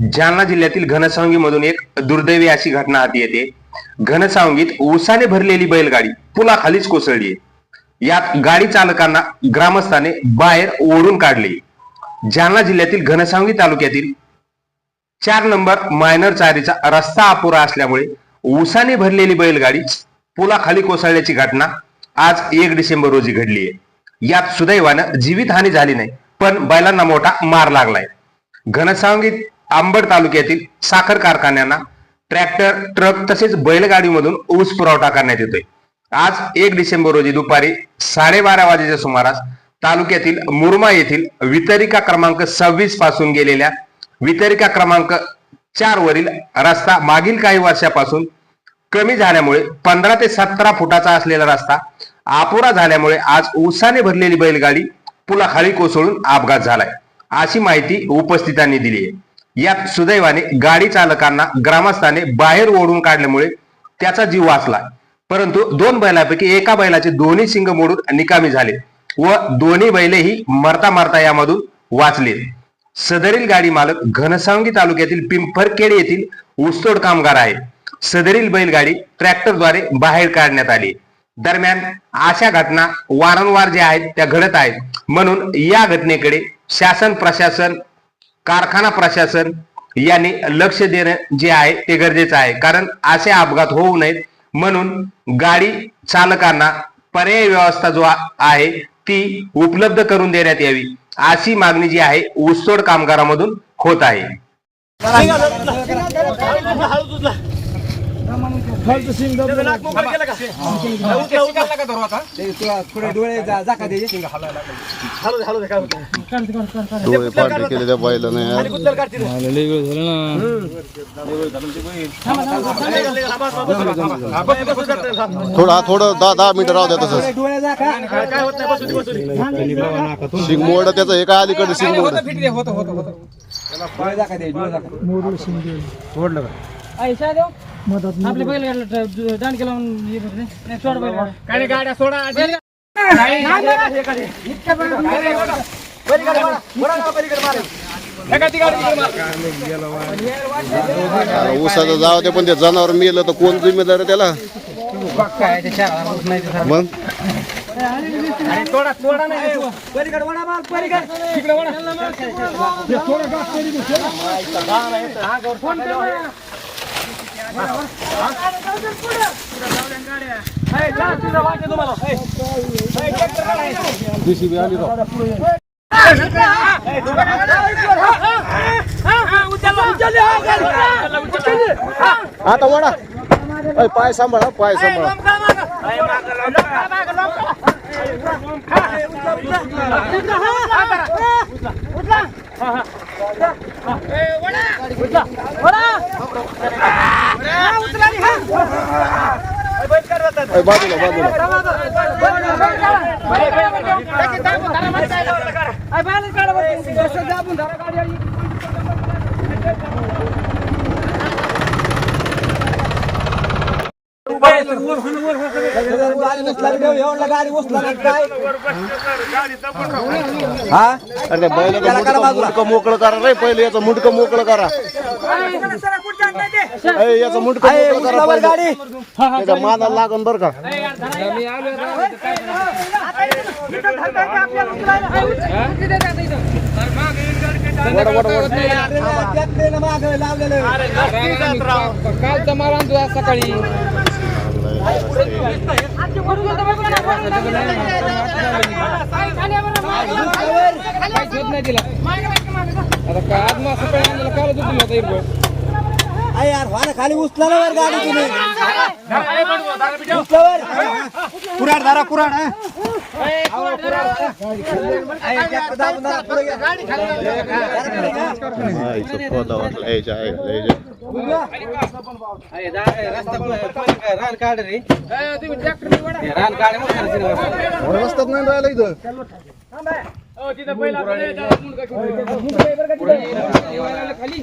जालना जिल्ह्यातील घनसावंगी मधून एक दुर्दैवी अशी घटना हाती येते. घनसावंगीत ऊसाने भरलेली बैलगाडी पुलाखालीच कोसळली यात गाडी चालकांना ग्रामस्थाने बाहेर ओढून काढले. जालना जिल्ह्यातील घनसावंगी तालुक्यातील चार नंबर मायनर चारीचा रस्ता अपुरा असल्यामुळे ऊसाने भरलेली बैलगाडी पुलाखाली कोसळल्याची घटना आज एक डिसेंबर रोजी घडली आहे. यात सुदैवानं जीवितहानी झाली नाही पण बैलांना मोठा मार लागलाय. घनसावंगीत आंबड तालुक्यातील साखर कारखान्यांना ट्रॅक्टर ट्रक तसेच बैलगाडीमधून ऊस पुरवठा करण्यात येतोय. आज एक डिसेंबर रोजी दुपारी साडेबारा वाजेच्या सुमारास तालुक्यातील मुरमा येथील वितरिका क्रमांक सव्वीसपासून गेलेल्या वितरिका क्रमांक चार वरील रस्ता मागील काही वर्षापासून कमी झाल्यामुळे पंधरा ते सतरा फुटाचा असलेला रस्ता अपुरा झाल्यामुळे आज ऊसाने भरलेली बैलगाडी पुलाखाली कोसळून अपघात झालाय अशी माहिती उपस्थितांनी दिली आहे. यात सुदैवाने गाडी चालकांना ग्रामस्थाने बाहेर ओढून काढल्यामुळे त्याचा जीव वाचला परंतु दोन बैलापैकी एका बैलाचे दोन्ही शिंग मोडून निकामी झाले व दोन्ही बैलही मरता मरता यामधून वाचले. सदरील गाडी मालक घनसावंगी तालुक्यातील पिंपरखेड येथील ऊसतोड कामगार आहे. सदरील बैलगाडी ट्रॅक्टरद्वारे बाहेर काढण्यात आली. दरम्यान अशा घटना वारंवार ज्या आहेत त्या घडत आहेत. म्हणून या घटनेकडे शासन प्रशासन कारखाना प्रशासन यांनी लक्ष देणं जे आहे ते गरजेचं आहे. कारण असे अपघात होऊ नयेत म्हणून गाडी चालकांना पर्यायी व्यवस्था जो आहे ती उपलब्ध करून देण्यात यावी अशी मागणी जी आहे ऊसतोड कामगारामधून होत आहे. थोडे डोळे जा- झाका द्यायचे डोळे पांढरे केले त्या बैलाने यार थोडं हा थोडं दहा दहा मिनिटं राहू द्या तसंच डोळे झाका शिंग मोड त्याचं हे काय अलीकडे शिंग मोड डोळे झाका झाका आपले बैल सोड गाड्या सोडा. ऊसाचं जाव ते पण ते जनावर मेलं तर कोण जिम्मेदार आहे त्याला? मग? पलीकडे वडा माल पलीकडे आता वडा. अय, पाय सांभाळा पाय सांभाळा. बाजूला बाजूला गाडी उचला एवढा गाडी उचला नाही काय हा अरे बैलाचं मुंडकं मोकळं करा रे पहिले याचं मुंडकं मोकळं करा अय, याचं मुंडकं आहे, मोकळं करा पहिले. गाडी त्याच्या मानाला लागन बरं का वडा वडा वडा लावलेलं माल आज सकाळी यार ना खाली उचला ना वर गाडी तुम्ही. उचला वर. कुराड धरा कुराड हा. पुढे हा, खोदा वाटला यायच्या आहे यायच्या रस्त्यात नाही राहिला इथं. खाली